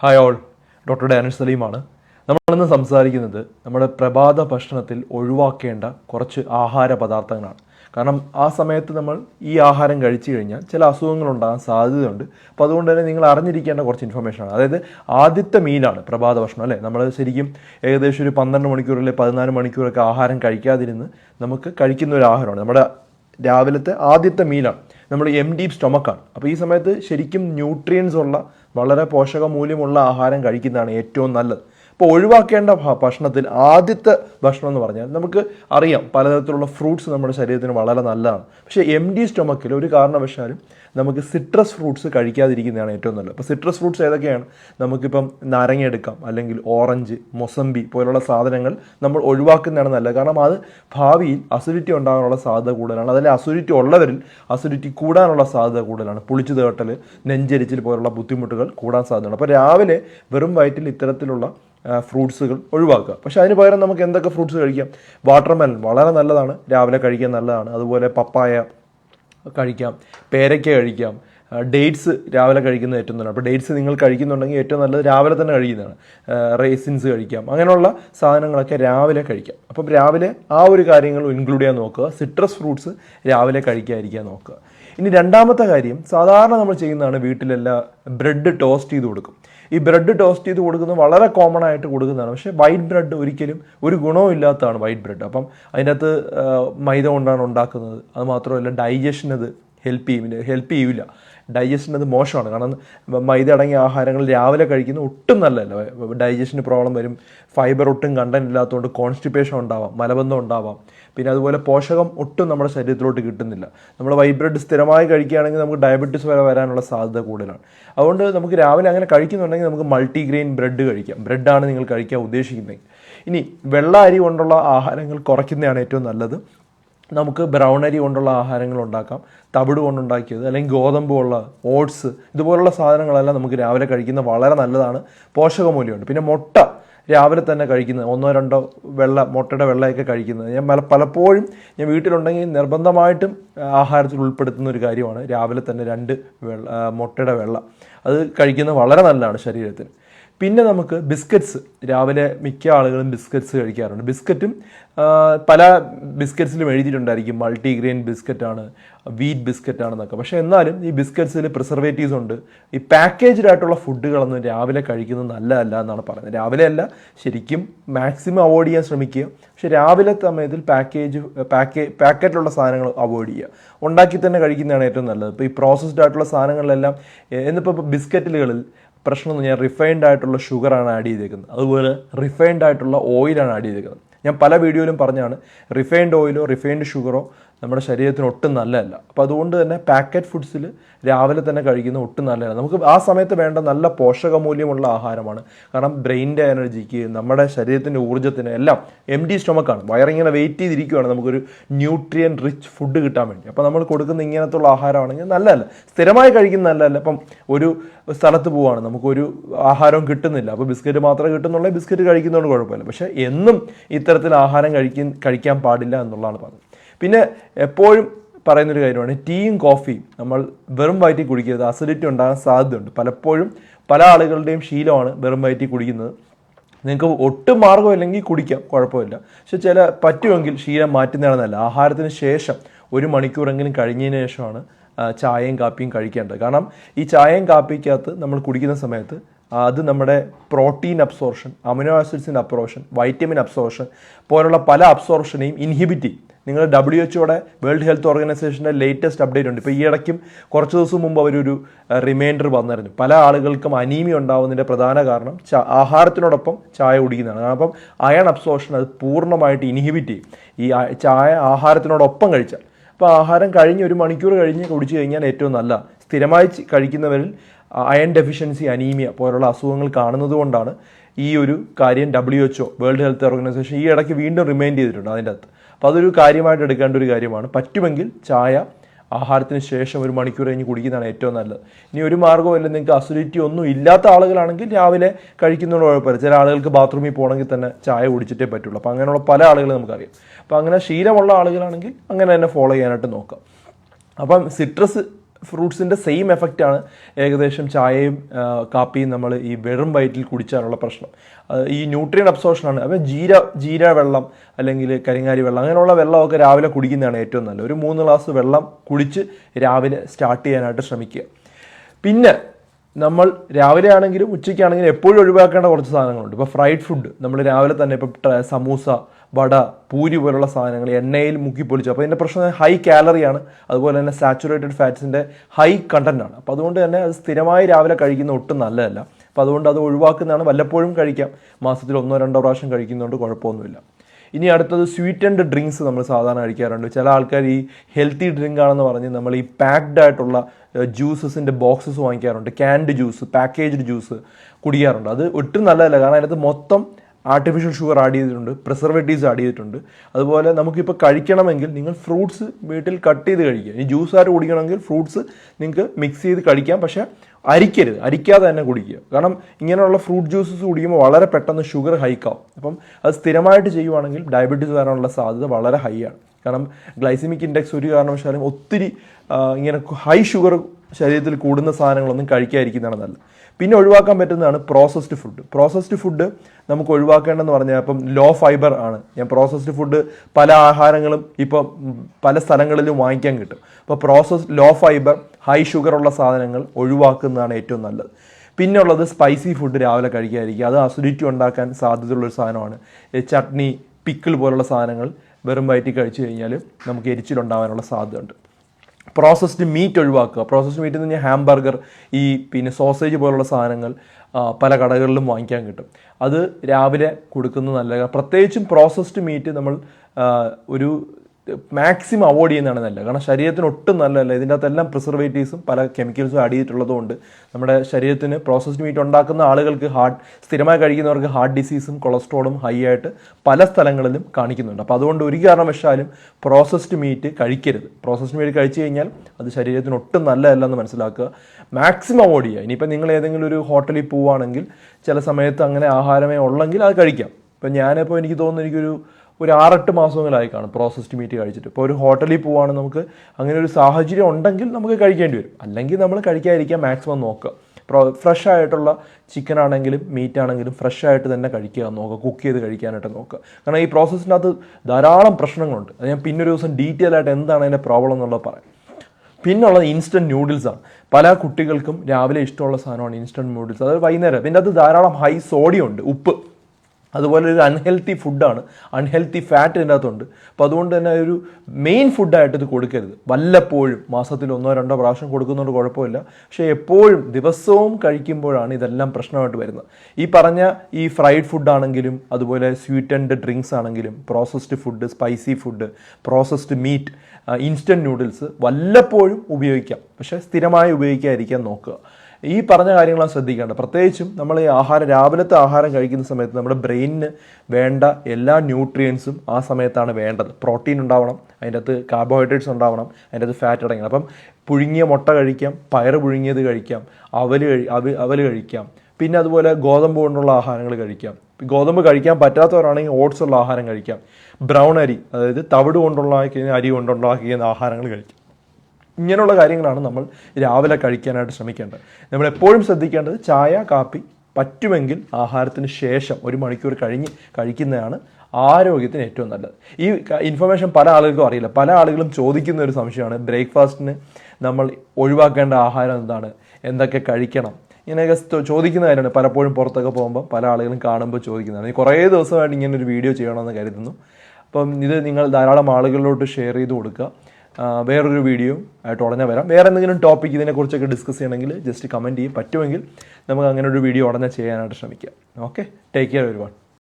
Hi all doctor Danish സലീമാണ് നമ്മളിന്ന് സംസാരിക്കുന്നത് നമ്മുടെ പ്രഭാത ഭക്ഷണത്തിൽ ഒഴിവാക്കേണ്ട കുറച്ച് ആഹാര പദാർത്ഥങ്ങളാണ്. കാരണം ആ സമയത്ത് നമ്മൾ ഈ ആഹാരം കഴിച്ചു കഴിഞ്ഞാൽ ചില അസുഖങ്ങൾ ഉണ്ടാകാൻ സാധ്യതയുണ്ട്. അപ്പോൾ അതുകൊണ്ട് തന്നെ നിങ്ങൾ അറിഞ്ഞിരിക്കേണ്ട കുറച്ച് ഇൻഫർമേഷനാണ് അതായത് ആദ്യത്തെ മീലാണ് പ്രഭാത ഭക്ഷണം അല്ലേ? നമ്മൾ ശരിക്കും ഏകദേശം ഒരു പന്ത്രണ്ട് മണിക്കൂർ അല്ലെങ്കിൽ പതിനാല് മണിക്കൂറൊക്കെ ആഹാരം കഴിക്കാതിരുന്ന് നമുക്ക് കഴിക്കുന്ന ഒരു ആഹാരമാണ്. നമ്മുടെ രാവിലത്തെ ആദ്യത്തെ മീലാണ് നമ്മൾ എം ഡീപ് സ്റ്റൊമക്കാണ് അപ്പോൾ ഈ സമയത്ത് ശരിക്കും ന്യൂട്രിയൻസ് ഉള്ള വളരെ പോഷക മൂല്യമുള്ള ആഹാരം കഴിക്കുന്നതാണ് ഏറ്റവും നല്ലത്. അപ്പോൾ ഒഴിവാക്കേണ്ട ഭക്ഷണത്തിൽ ആദ്യത്തെ ഭക്ഷണം എന്ന് പറഞ്ഞാൽ നമുക്ക് അറിയാം പലതരത്തിലുള്ള ഫ്രൂട്ട്സ് നമ്മുടെ ശരീരത്തിന് വളരെ നല്ലതാണ്. പക്ഷേ എം ഡി സ്റ്റൊമക്കിൽ ഒരു കാരണവശാലും നമുക്ക് സിട്രസ് ഫ്രൂട്ട്സ് കഴിക്കാതിരിക്കുന്നതാണ് ഏറ്റവും നല്ലത്. അപ്പോൾ സിട്രസ് ഫ്രൂട്ട്സ് ഏതൊക്കെയാണ്? നമുക്കിപ്പം നാരങ്ങ എടുക്കാം അല്ലെങ്കിൽ ഓറഞ്ച് മൊസമ്പി പോലുള്ള സാധനങ്ങൾ നമ്മൾ ഒഴിവാക്കുന്നതാണ് നല്ലത്. കാരണം അത് ഭാവിയിൽ അസിഡിറ്റി ഉണ്ടാകാനുള്ള സാധ്യത കൂടുതലാണ്. അതിലെ അസിഡിറ്റി ഉള്ളവരിൽ അസിഡിറ്റി കൂടാനുള്ള സാധ്യത കൂടുതലാണ്. പുളിച്ചു തേട്ടൽ നെഞ്ചരിച്ചിൽ പോലുള്ള ബുദ്ധിമുട്ടുകൾ കൂടാൻ സാധ്യതയുണ്ട്. അപ്പോൾ രാവിലെ വെറും വയറ്റിൽ ഇത്തരത്തിലുള്ള ഫ്രൂട്ട്സുകൾ ഒഴിവാക്കുക. പക്ഷേ അതിന് പകരം നമുക്ക് എന്തൊക്കെ ഫ്രൂട്ട്സ് കഴിക്കാം? വാട്ടർമെലൺ വളരെ നല്ലതാണ്. രാവിലെ കഴിക്കാൻ നല്ലതാണ്. അതുപോലെ പപ്പായ കഴിക്കാം. പേരയ്ക്ക കഴിക്കാം. ഡേറ്റ്സ് രാവിലെ കഴിക്കുന്നത് ഏറ്റവും നല്ലതാണ്. അപ്പോൾ ഡേറ്റ്സ് നിങ്ങൾ കഴിക്കുന്നുണ്ടെങ്കിൽ ഏറ്റവും നല്ലത് രാവിലെ തന്നെ കഴിക്കുന്നതാണ്. റേസിൻസ് കഴിക്കാം. അങ്ങനെയുള്ള സാധനങ്ങളൊക്കെ രാവിലെ കഴിക്കാം. അപ്പം രാവിലെ ആ ഒരു കാര്യങ്ങൾ ഇൻക്ലൂഡ് ചെയ്യാൻ നോക്കുക. സിട്രസ് ഫ്രൂട്ട്സ് രാവിലെ കഴിക്കാതിരിക്കാൻ നോക്കുക. ഇനി രണ്ടാമത്തെ കാര്യം സാധാരണ നമ്മൾ ചെയ്യുന്നതാണ് വീട്ടിലെല്ലാം ബ്രെഡ് ടോസ്റ്റ് ചെയ്ത് കൊടുക്കും. ഈ ബ്രെഡ് ടോസ്റ്റ് ചെയ്ത് കൊടുക്കുന്നത് വളരെ കോമൺ ആയിട്ട് കൊടുക്കുന്നതാണ്. പക്ഷേ വൈറ്റ് ബ്രെഡ് ഒരിക്കലും ഒരു ഗുണവും ഇല്ലാത്തതാണ് വൈറ്റ് ബ്രെഡ് അപ്പം അതിനകത്ത് മൈദ കൊണ്ടാണ് ഉണ്ടാക്കുന്നത്. അത് മാത്രമല്ല അത് ഹെൽപ്പ് ചെയ്യും. ഹെൽപ്പ് ചെയ്യില്ല ഡൈജഷൻ അത് മോശമാണ്. കാരണം മൈദ അടങ്ങിയ ആഹാരങ്ങൾ രാവിലെ കഴിക്കുന്നത് ഒട്ടും നല്ലതല്ല. ഡൈജസ്റ്റിന് പ്രോബ്ലം വരും. ഫൈബർ ഒട്ടും കണ്ടന്റ് ഇല്ലാത്തതുകൊണ്ട് കോൺസ്റ്റിപ്പേഷൻ ഉണ്ടാവാം മലബന്ധം ഉണ്ടാവാം. പിന്നെ അതുപോലെ പോഷകം ഒട്ടും നമ്മുടെ ശരീരത്തിലോട്ട് കിട്ടുന്നില്ല. നമ്മൾ വൈബ്രഡ് സ്ഥിരമായി കഴിക്കുകയാണെങ്കിൽ നമുക്ക് ഡയബറ്റീസ് വരെ വരാനുള്ള സാധ്യത കൂടുതലാണ്. അതുകൊണ്ട് നമുക്ക് രാവിലെ അങ്ങനെ കഴിക്കുന്നുണ്ടെങ്കിൽ നമുക്ക് മൾട്ടിഗ്രെയിൻ ബ്രെഡ് കഴിക്കാം. ബ്രെഡാണ് നിങ്ങൾ കഴിക്കാൻ ഉദ്ദേശിക്കുന്നത് ഇനി വെള്ള അരി കൊണ്ടുള്ള ആഹാരങ്ങൾ കുറയ്ക്കുന്നതാണ് ഏറ്റവും നല്ലത്. നമുക്ക് ബ്രൗൺ അരി കൊണ്ടുള്ള ആഹാരങ്ങൾ ഉണ്ടാക്കാം. തവിട് കൊണ്ടുണ്ടാക്കിയത് അല്ലെങ്കിൽ ഗോതമ്പ് ഉള്ള ഓട്സ് ഇതുപോലുള്ള സാധനങ്ങളെല്ലാം നമുക്ക് രാവിലെ കഴിക്കുന്നത് വളരെ നല്ലതാണ്. പോഷകമൂല്യമുണ്ട്. പിന്നെ മുട്ട രാവിലെ തന്നെ കഴിക്കുന്നത് ഒന്നോ രണ്ടോ വെള്ള മുട്ടയുടെ വെള്ളയൊക്കെ കഴിക്കുന്നത്. ഞാൻ പല പലപ്പോഴും ഞാൻ വീട്ടിലുണ്ടെങ്കിൽ നിർബന്ധമായിട്ടും ആഹാരത്തിൽ ഉൾപ്പെടുത്തുന്ന ഒരു കാര്യമാണ് രാവിലെ തന്നെ രണ്ട് വെള്ള മുട്ടയുടെ വെള്ള. അത് കഴിക്കുന്നത് വളരെ നല്ലതാണ് ശരീരത്തിന്. പിന്നെ നമുക്ക് ബിസ്ക്കറ്റ്സ്. രാവിലെ മിക്ക ആളുകളും ബിസ്ക്കറ്റ്സ് കഴിക്കാറുണ്ട്. ബിസ്ക്കറ്റും പല ബിസ്ക്കറ്റ്സിലും എഴുതിയിട്ടുണ്ടായിരിക്കും. മൾട്ടിഗ്രെയിൻ ബിസ്ക്കറ്റാണ് വീറ്റ് ബിസ്ക്കറ്റ് ആണെന്നൊക്കെ പക്ഷേ എന്നാലും ഈ ബിസ്ക്കറ്റ്സിൽ പ്രിസർവേറ്റീവ്സ് ഉണ്ട്. ഈ പാക്കേജ്ഡ് ആയിട്ടുള്ള ഫുഡുകളൊന്നും രാവിലെ കഴിക്കുന്നത് നല്ലതല്ല എന്നാണ് പറയുന്നത്. രാവിലെ അല്ല ശരിക്കും മാക്സിമം അവോയ്ഡ് ചെയ്യാൻ ശ്രമിക്കുക. പക്ഷേ രാവിലെ സമയത്തിൽ പാക്കേജ് പാക്കേ പാക്കറ്റിലുള്ള സാധനങ്ങൾ അവോയ്ഡ് ചെയ്യുക. ഉണ്ടാക്കി തന്നെ കഴിക്കുന്നതാണ് ഏറ്റവും നല്ലത്. ഇപ്പോൾ ഈ പ്രോസസ്ഡ് ആയിട്ടുള്ള സാധനങ്ങളിലെല്ലാം എന്നിപ്പോൾ ബിസ്ക്കറ്റുകളിൽ പ്രശ്നം എന്ന് പറഞ്ഞാൽ റിഫൈൻഡ് ആയിട്ടുള്ള ഷുഗറാണ് ആഡ് ചെയ്തേക്കുന്നത്. അതുപോലെ റിഫൈൻഡ് ആയിട്ടുള്ള ഓയിലാണ് ആഡ് ചെയ്തേക്കുന്നത്. ഞാൻ പല വീഡിയോയിലും പറഞ്ഞാണ് റിഫൈൻഡ് ഓയിലോ റിഫൈൻഡ് ഷുഗറോ നമ്മുടെ ശരീരത്തിന് ഒട്ടും നല്ലതല്ല. അപ്പോൾ അതുകൊണ്ട് തന്നെ പാക്കറ്റ് ഫുഡ്സിൽ രാവിലെ തന്നെ കഴിക്കുന്ന ഒട്ടും നല്ലതല്ല. നമുക്ക് ആ സമയത്ത് വേണ്ട നല്ല പോഷകമൂല്യമുള്ള ആഹാരമാണ്. കാരണം ബ്രെയിന്റെ എനർജിക്ക് നമ്മുടെ ശരീരത്തിന്റെ ഊർജത്തിന് എല്ലാം എം ഡി സ്റ്റൊമക്കാണ് വയറിങ്ങനെ വെയിറ്റ് ചെയ്തിരിക്കുകയാണ് നമുക്കൊരു ന്യൂട്രിയൻ റിച്ച് ഫുഡ് കിട്ടാൻ വേണ്ടി. അപ്പോൾ നമ്മൾ കൊടുക്കുന്ന ഇങ്ങനത്തുള്ള ആഹാരമാണെങ്കിൽ നല്ലതല്ല. സ്ഥിരമായി കഴിക്കുന്ന നല്ലതല്ല. ഇപ്പം ഒരു സ്ഥലത്ത് പോവുകയാണ് നമുക്കൊരു ആഹാരവും കിട്ടുന്നില്ല. അപ്പോൾ ബിസ്ക്കറ്റ് മാത്രമേ കിട്ടുന്നുള്ളൂ. ബിസ്ക്കറ്റ് കഴിക്കുന്നതുകൊണ്ട് കുഴപ്പമില്ല. പക്ഷേ എന്നും ഇത്തരത്തിൽ ആഹാരം കഴിക്കാൻ കഴിക്കാൻ പാടില്ല എന്നുള്ളതാണ് പറഞ്ഞത്. പിന്നെ എപ്പോഴും പറയുന്നൊരു കാര്യമാണ് ടീയും കോഫിയും നമ്മൾ വെറും വയറ്റി കുടിക്കരുത് അസിഡിറ്റി ഉണ്ടാകാൻ സാധ്യതയുണ്ട്. പലപ്പോഴും പല ആളുകളുടെയും ശീലമാണ് വെറും വയറ്റി കുടിക്കുന്നത്. നിങ്ങൾക്ക് ഒട്ടും മാർഗമില്ലെങ്കിൽ കുടിക്കാം കുഴപ്പമില്ല. പക്ഷെ ചില പറ്റുമെങ്കിൽ ശീലം മാറ്റുന്നതാണെന്നല്ല. ആഹാരത്തിന് ശേഷം ഒരു മണിക്കൂറെങ്കിലും കഴിഞ്ഞതിന് ശേഷമാണ് ചായയും കാപ്പിയും കഴിക്കേണ്ടത്. കാരണം ഈ ചായയും കാപ്പിക്കകത്ത് നമ്മൾ കുടിക്കുന്ന സമയത്ത് അത് നമ്മുടെ പ്രോട്ടീൻ അബ്സോർഷൻ അമിനോ ആസിഡ്സിന്റെ അബ്സോർഷൻ വൈറ്റമിൻ അബ്സോർഷൻ പോലുള്ള പല അബ്സോർഷനെയും ഇൻഹിബിറ്റ് ചെയ്യും. നിങ്ങൾ ഡബ്ല്യു എച്ച്ഒയുടെ വേൾഡ് ഹെൽത്ത് ഓർഗനൈസേഷന്റെ ലേറ്റസ്റ്റ് അപ്ഡേറ്റ് ഉണ്ട്. ഇപ്പോൾ ഈ ഇടയ്ക്കും കുറച്ച് ദിവസം മുമ്പ് അവരൊരു റിമൈൻഡർ വന്നിരുന്നു പല ആളുകൾക്കും അനീമിയ ഉണ്ടാവുന്നതിന്റെ പ്രധാന കാരണം ആഹാരത്തിനോടൊപ്പം ചായ കുടിക്കുന്നതാണ്. അപ്പം അയൺ അബ്സോർഷൻ അത് പൂർണമായിട്ട് ഇൻഹിബിറ്റ് ചെയ്യും. ഈ ചായ ആഹാരത്തിനോടൊപ്പം കഴിച്ചാൽ. അപ്പോൾ ആഹാരം കഴിഞ്ഞ് ഒരു മണിക്കൂർ കഴിഞ്ഞ് കുടിച്ചു കഴിഞ്ഞാൽ ഏറ്റവും നല്ല. സ്ഥിരമായി കഴിക്കുന്നവരിൽ അയൺ ഡെഫിഷ്യൻസി അനീമിയ പോലുള്ള അസുഖങ്ങൾ കാണുന്നത് കൊണ്ടാണ് ഈ ഒരു കാര്യം W H O world health organisation ഈ ഇടയ്ക്ക് വീണ്ടും റിമൈൻഡ് ചെയ്തിട്ടുണ്ട് അതിന്റെ അകത്ത്. അപ്പോൾ അതൊരു കാര്യമായിട്ട് എടുക്കേണ്ട ഒരു കാര്യമാണ്. പറ്റുമെങ്കിൽ ചായ ആഹാരത്തിന് ശേഷം ഒരു മണിക്കൂർ കഴിഞ്ഞ് കുടിക്കുന്നതാണ് ഏറ്റവും നല്ലത്. ഇനി ഒരു മാർഗമല്ല നിങ്ങൾക്ക് അസിഡിറ്റി ഒന്നും ഇല്ലാത്ത ആളുകളാണെങ്കിൽ രാവിലെ കഴിക്കുന്നതുകൊണ്ട് കുഴപ്പമില്ല. ചില ആളുകൾക്ക് ബാത്റൂമിൽ പോകണമെങ്കിൽ തന്നെ ചായ കുടിച്ചിട്ടേ പറ്റുള്ളൂ. അപ്പോൾ അങ്ങനെയുള്ള പല ആളുകളും നമുക്കറിയാം. അപ്പോൾ അങ്ങനെ ശീലമുള്ള ആളുകളാണെങ്കിൽ അങ്ങനെ തന്നെ ഫോളോ ചെയ്യാനായിട്ട് നോക്കാം. അപ്പം സിട്രസ് ഫ്രൂട്ട്സിന്റെ സെയിം എഫക്റ്റാണ് ഏകദേശം ചായയും കാപ്പിയും നമ്മൾ ഈ വെറും വയറ്റിൽ കുടിച്ചാലുള്ള പ്രശ്നം. ഈ ന്യൂട്രിയൻ അബ്സോർഷനാണ് അപ്പോൾ ജീര ജീര വെള്ളം അല്ലെങ്കിൽ കരിങ്ങാരി വെള്ളം അങ്ങനെയുള്ള വെള്ളമൊക്കെ രാവിലെ കുടിക്കുന്നതാണ് ഏറ്റവും നല്ലത്. ഒരു മൂന്ന് ഗ്ലാസ് വെള്ളം കുടിച്ച് രാവിലെ സ്റ്റാർട്ട് ചെയ്യാനായിട്ട് ശ്രമിക്കുക. പിന്നെ നമ്മൾ രാവിലെ ആണെങ്കിലും ഉച്ചയ്ക്കാണെങ്കിലും എപ്പോഴും ഒഴിവാക്കേണ്ട കുറച്ച് സാധനങ്ങളുണ്ട്. ഇപ്പോൾ ഫ്രൈഡ് ഫുഡ് നമ്മൾ രാവിലെ തന്നെ ഇപ്പോൾ സമൂസ വട പൂരി പോലുള്ള സാധനങ്ങൾ എണ്ണയിൽ മുക്കി പൊളിച്ചു. അപ്പോൾ ഇതിന്റെ പ്രശ്നം ഹൈ കാലറിയാണ് അതുപോലെ തന്നെ സാച്ചുറേറ്റഡ് ഫാറ്റ്സിന്റെ ഹൈ കണ്ടന്റ് ആണ്. അപ്പോൾ അതുകൊണ്ട് തന്നെ അത് സ്ഥിരമായി രാവിലെ കഴിക്കുന്ന ഒട്ടും നല്ലതല്ല. അപ്പോൾ അതുകൊണ്ട് അത് ഒഴിവാക്കുന്നതാണ്. വല്ലപ്പോഴും കഴിക്കാം. മാസത്തിൽ ഒന്നോ രണ്ടോ പ്രാവശ്യം കഴിക്കുന്നതുകൊണ്ട് കുഴപ്പമൊന്നുമില്ല. ഇനി അടുത്തത് സ്വീറ്റ് ആൻഡ് ഡ്രിങ്ക്സ് നമ്മൾ സാധാരണ കഴിക്കാറുണ്ട്. ചില ആൾക്കാർ ഈ ഹെൽത്തി ഡ്രിങ്ക് ആണെന്ന് പറഞ്ഞ് നമ്മൾ ഈ പാക്ഡ് ആയിട്ടുള്ള ജ്യൂസസിന്റെ ബോക്സസ് വാങ്ങിക്കാറുണ്ട്. ക്യാൻഡ് ജ്യൂസ് പാക്കേജ്ഡ് ജ്യൂസ് കുടിക്കാറുണ്ട്. അത് ഒട്ടും നല്ലതല്ല. കാരണം അതിനകത്ത് മൊത്തം ആർട്ടിഫിഷ്യൽ ഷുഗർ ആഡ് ചെയ്തിട്ടുണ്ട് പ്രിസർവേറ്റീവ്സ് ആഡ് ചെയ്തിട്ടുണ്ട്. അതുപോലെ നമുക്കിപ്പോൾ കഴിക്കണമെങ്കിൽ നിങ്ങൾ ഫ്രൂട്ട്സ് വീട്ടിൽ കട്ട് ചെയ്ത് കഴിക്കുക. ഇനി ജ്യൂസ് ആയിട്ട് കുടിക്കണമെങ്കിൽ ഫ്രൂട്ട്സ് നിങ്ങൾക്ക് മിക്സ് ചെയ്ത് കഴിക്കാം. പക്ഷേ അരിക്കരുത്. അരിക്കാതെ തന്നെ കുടിക്കുക. കാരണം ഇങ്ങനെയുള്ള ഫ്രൂട്ട് ജ്യൂസസ് കുടിക്കുമ്പോൾ വളരെ പെട്ടെന്ന് ഷുഗർ ഹൈക്കാവും അപ്പം അത് സ്ഥിരമായിട്ട് ചെയ്യുവാണെങ്കിൽ ഡയബറ്റീസ് വരാനുള്ള സാധ്യത വളരെ ഹൈ ആണ്. കാരണം ഗ്ലൈസിമിക് ഇൻഡെക്സ് ഒരു കാരണവശാലും ഒത്തിരി ഇങ്ങനെ ഹൈ ഷുഗർ ശരീരത്തിൽ കൂടുന്ന സാധനങ്ങളൊന്നും കഴിക്കാതിരിക്കുന്നതാണ് നല്ലത്. പിന്നെ ഒഴിവാക്കാൻ പറ്റുന്നതാണ് പ്രോസസ്ഡ് ഫുഡ് പ്രോസസ്ഡ് ഫുഡ് നമുക്ക് ഒഴിവാക്കേണ്ടതെന്ന് പറഞ്ഞാൽ ഇപ്പം ലോ ഫൈബർ ആണ്. ഞാൻ പ്രോസസ്ഡ് ഫുഡ് പല ആഹാരങ്ങളും ഇപ്പോൾ പല സ്ഥലങ്ങളിലും വാങ്ങിക്കാൻ കിട്ടും. അപ്പോൾ process low fibre high sugar ഉള്ള സാധനങ്ങൾ ഒഴിവാക്കുന്നതാണ് ഏറ്റവും നല്ലത്. പിന്നെ ഉള്ളത് സ്പൈസി ഫുഡ് രാവിലെ കഴിക്കാതിരിക്കുക. അത് അസിഡിറ്റി ഉണ്ടാക്കാൻ സാധ്യതയുള്ള ഒരു സാധനമാണ്. ചട്നി പിക്കിൾ പോലുള്ള സാധനങ്ങൾ വെറും വയറ്റി കഴിച്ചു കഴിഞ്ഞാൽ നമുക്ക് എരിച്ചിലുണ്ടാകാനുള്ള സാധ്യതയുണ്ട്. പ്രോസസ്ഡ് മീറ്റ് ഒഴിവാക്കുക. പ്രോസസ്ഡ് മീറ്റ് എന്ന് പറഞ്ഞാൽ ഹാംബർഗർ ഈ പിന്നെ സോസേജ് പോലുള്ള സാധനങ്ങൾ പല കടകളിലും വാങ്ങിക്കാൻ കിട്ടും. അത് രാവിലെ കൊടുക്കുന്നത് നല്ല പ്രത്യേകിച്ചും പ്രോസസ്ഡ് മീറ്റ് നമ്മൾ ഒരു മാക്സിമം അവോയ്ഡ് ചെയ്യുന്നതാണ് നല്ലത്. കാരണം ശരീരത്തിന് ഒട്ടും നല്ലതല്ല. ഇതിന്റെ അകത്തെല്ലാം പ്രിസർവേറ്റീവ്സും പല കെമിക്കൽസും ആഡ് ചെയ്തിട്ടുള്ളതുകൊണ്ട് നമ്മുടെ ശരീരത്തിന് പ്രോസസ്ഡ് മീറ്റ് ഉണ്ടാക്കുന്ന ആളുകൾക്ക് ഹാർട്ട് സ്ഥിരമായി കഴിക്കുന്നവർക്ക് ഹാർട്ട് ഡിസീസും കൊളസ്ട്രോളും ഹൈ ആയിട്ട് പല സ്ഥലങ്ങളിലും കാണിക്കുന്നുണ്ട്. അപ്പോൾ അതുകൊണ്ട് ഒരു കാരണവശാലും പ്രോസസ്ഡ് മീറ്റ് കഴിക്കരുത്. പ്രോസസ്ഡ് മീറ്റ് കഴിച്ചു കഴിഞ്ഞാൽ അത് ശരീരത്തിന് ഒട്ടും നല്ലതല്ല എന്ന് മനസ്സിലാക്കുക. മാക്സിമം അവോയ്ഡ് ചെയ്യുക. ഇനിയിപ്പോൾ നിങ്ങൾ ഏതെങ്കിലും ഒരു ഹോട്ടലിൽ പോവുകയാണെങ്കിൽ ചില സമയത്ത് അങ്ങനെ ആഹാരമേ ഉള്ളെങ്കിൽ അത് കഴിക്കാം. ഇപ്പം ഞാനിപ്പോൾ എനിക്ക് തോന്നുന്നു എനിക്കൊരു ഒരു ആറെട്ട് മാസങ്ങളായി കാണും. പ്രോസസ്ഡ് മീറ്റ് കഴിച്ചിട്ട്. ഇപ്പോൾ ഒരു ഹോട്ടലിൽ പോവാണ് നമുക്ക് അങ്ങനെ ഒരു സാഹചര്യം ഉണ്ടെങ്കിൽ നമുക്ക് കഴിക്കേണ്ടി വരും. അല്ലെങ്കിൽ നമ്മൾ കഴിക്കാതിരിക്കാൻ മാക്സിമം നോക്കുക. പ്രോ ഫ്രഷ് ആയിട്ടുള്ള ചിക്കൻ ആണെങ്കിലും മീറ്റ് ആണെങ്കിലും ഫ്രഷ് ആയിട്ട് തന്നെ കഴിക്കുക നോക്കുക. കുക്ക് ചെയ്ത് കഴിക്കാനായിട്ട് നോക്കുക. കാരണം ഈ പ്രോസസ്സിനകത്ത് ധാരാളം പ്രശ്നങ്ങളുണ്ട്. അത് ഞാൻ പിന്നൊരു ദിവസം ഡീറ്റെയിൽ ആയിട്ട് എന്താണ് അതിന്റെ പ്രോബ്ലം എന്നുള്ളത് പറയാം. പിന്നുള്ളത് ഇൻസ്റ്റന്റ് നൂഡിൽസാണ് പല കുട്ടികൾക്കും രാവിലെ ഇഷ്ടമുള്ള സാധനമാണ് ഇൻസ്റ്റന്റ് നൂഡിൽസ് അത് വൈകുന്നേരം. പിന്നെ അത് ധാരാളം ഹൈ സോഡിയം ഉണ്ട്. ഉപ്പ്. അതുപോലെ ഒരു അൺഹെൽത്തി ഫുഡാണ് അൺഹെൽത്തി ഫാറ്റ് ഇതിന്റെ അകത്തുണ്ട്. അപ്പോൾ അതുകൊണ്ട് തന്നെ ഒരു മെയിൻ ഫുഡായിട്ട് ഇത് കൊടുക്കരുത്. വല്ലപ്പോഴും മാസത്തിൽ ഒന്നോ രണ്ടോ പ്രാവശ്യം കൊടുക്കുന്നതുകൊണ്ട് കുഴപ്പമില്ല. പക്ഷേ എപ്പോഴും ദിവസവും കഴിക്കുമ്പോഴാണ് ഇതെല്ലാം പ്രശ്നമായിട്ട് വരുന്നത്. ഈ പറഞ്ഞ ഈ ഫ്രൈഡ് ഫുഡ് ആണെങ്കിലും അതുപോലെ സ്വീറ്റ് ആൻഡ് ഡ്രിങ്ക്സ് ആണെങ്കിലും processed food spicy food processed meat instant noodles വല്ലപ്പോഴും ഉപയോഗിക്കാം. പക്ഷേ സ്ഥിരമായി ഉപയോഗിക്കാതിരിക്കാൻ നോക്കുക. ഈ പറഞ്ഞ കാര്യങ്ങളാണ് ശ്രദ്ധിക്കേണ്ടത്. പ്രത്യേകിച്ചും നമ്മൾ ഈ ആഹാരം രാവിലത്തെ ആഹാരം കഴിക്കുന്ന സമയത്ത് നമ്മുടെ ബ്രെയിനിന് വേണ്ട എല്ലാ ന്യൂട്രിയൻസും ആ സമയത്താണ് വേണ്ടത്. പ്രോട്ടീൻ ഉണ്ടാവണം അതിന്റെ അകത്ത് കാർബോഹൈഡ്രേറ്റ്സ് ഉണ്ടാവണം അതിന്റെ അകത്ത് ഫാറ്റ് അടങ്ങണം അപ്പം പുഴുങ്ങിയ മുട്ട കഴിക്കാം പയർ പുഴുങ്ങിയത് കഴിക്കാം അവൽ കഴി അവ അവൽ കഴിക്കാം. പിന്നെ അതുപോലെ ഗോതമ്പ് കൊണ്ടുള്ള ആഹാരങ്ങൾ കഴിക്കാം. ഗോതമ്പ് കഴിക്കാൻ പറ്റാത്തവരാണെങ്കിൽ ഓട്സ് ഉള്ള ആഹാരം കഴിക്കാം. ബ്രൗൺ അരി അതായത് തവിട് കൊണ്ടുള്ള അരി കൊണ്ടുണ്ടാക്കിയ ആഹാരങ്ങൾ കഴിക്കാം. ഇങ്ങനെയുള്ള കാര്യങ്ങളാണ് നമ്മൾ രാവിലെ കഴിക്കാനായിട്ട് ശ്രമിക്കേണ്ടത്. നമ്മൾ എപ്പോഴും ശ്രദ്ധിക്കേണ്ടത് ചായ കാപ്പി പറ്റുമെങ്കിൽ ആഹാരത്തിന് ശേഷം ഒരു മണിക്കൂർ കഴിഞ്ഞ് കഴിക്കുന്നതാണ് ആരോഗ്യത്തിന് ഏറ്റവും നല്ലത്. ഈ ഇൻഫർമേഷൻ പല ആളുകൾക്കും അറിയില്ല. പല ആളുകളും ചോദിക്കുന്ന ഒരു സംശയമാണ് ബ്രേക്ക്ഫാസ്റ്റിന് നമ്മൾ ഒഴിവാക്കേണ്ട ആഹാരം എന്താണ്? എന്തൊക്കെ കഴിക്കണം? ഇങ്ങനെയൊക്കെ ചോദിക്കുന്ന കാര്യമാണ്. പലപ്പോഴും പുറത്തൊക്കെ പോകുമ്പോൾ പല ആളുകളും കാണുമ്പോൾ ചോദിക്കുന്നതാണ്. കുറേ ദിവസമായിട്ട് ഇങ്ങനെ ഒരു വീഡിയോ ചെയ്യണമെന്ന് കരുതുന്നു. അപ്പം ഇത് നിങ്ങൾ ധാരാളം ആളുകളിലോട്ട് ഷെയർ ചെയ്ത് കൊടുക്കുക. വേറൊരു വീഡിയോ ആയിട്ട് ഉടനെ വരാം. വേറെ എന്തെങ്കിലും ടോപ്പിക് ഇതിനെക്കുറിച്ചൊക്കെ ഡിസ്കസ് ചെയ്യണമെങ്കിൽ ജസ്റ്റ് കമന്റ് ചെയ്യും പറ്റുമെങ്കിൽ നമുക്ക് അങ്ങനെ ഒരു വീഡിയോ ഉടനെ ചെയ്യാനായിട്ട് ശ്രമിക്കാം. ഓക്കെ ടേക്ക് കെയർ ഒരുപാട്